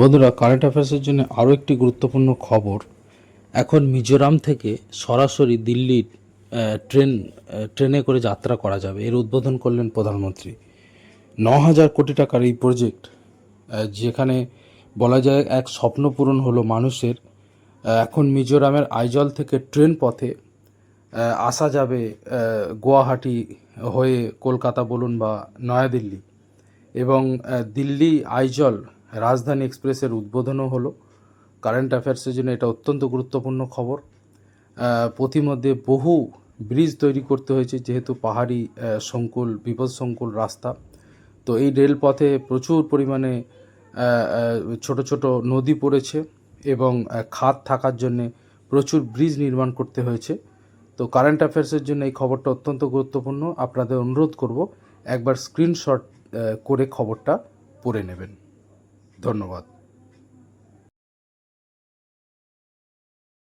বন্ধুরা কারেন্ট অ্যাফেয়ার্সের জন্য আরও একটি গুরুত্বপূর্ণ খবর। এখন মিজোরাম থেকে সরাসরি দিল্লির ট্রেন ট্রেনে করে যাত্রা করা যাবে। এর উদ্বোধন করলেন প্রধানমন্ত্রী। ন হাজার কোটি টাকার এই প্রজেক্ট যেখানে বলা যায় এক স্বপ্ন পূরণ হলো মানুষের এখন মিজোরামের আইজল থেকে ট্রেন পথে আসা যাবে গুয়াহাটি হয়ে কলকাতা বলুন বা নয়াদিল্লি। এবং দিল্লি আইজল রাজধানী এক্সপ্রেসের উদ্বোধনও হলো। কারেন্ট অ্যাফেয়ার্সের জন্য এটা অত্যন্ত গুরুত্বপূর্ণ খবর। পথিমধ্যে বহু ব্রিজ তৈরি করতে হয়েছে, যেহেতু পাহাড়ি সংকুল বিপদসংকুল রাস্তা। তো এই রেলপথে প্রচুর পরিমাণে ছোট ছোট নদী পড়েছে এবং খাদ থাকার জন্যে প্রচুর ব্রিজ নির্মাণ করতে হয়েছে। তো কারেন্ট অ্যাফেয়ার্সের জন্য এই খবরটা অত্যন্ত গুরুত্বপূর্ণ। আপনাদের অনুরোধ করব, একবার স্ক্রিনশট করে খবরটা পড়ে নেবেন। ধন্যবাদ।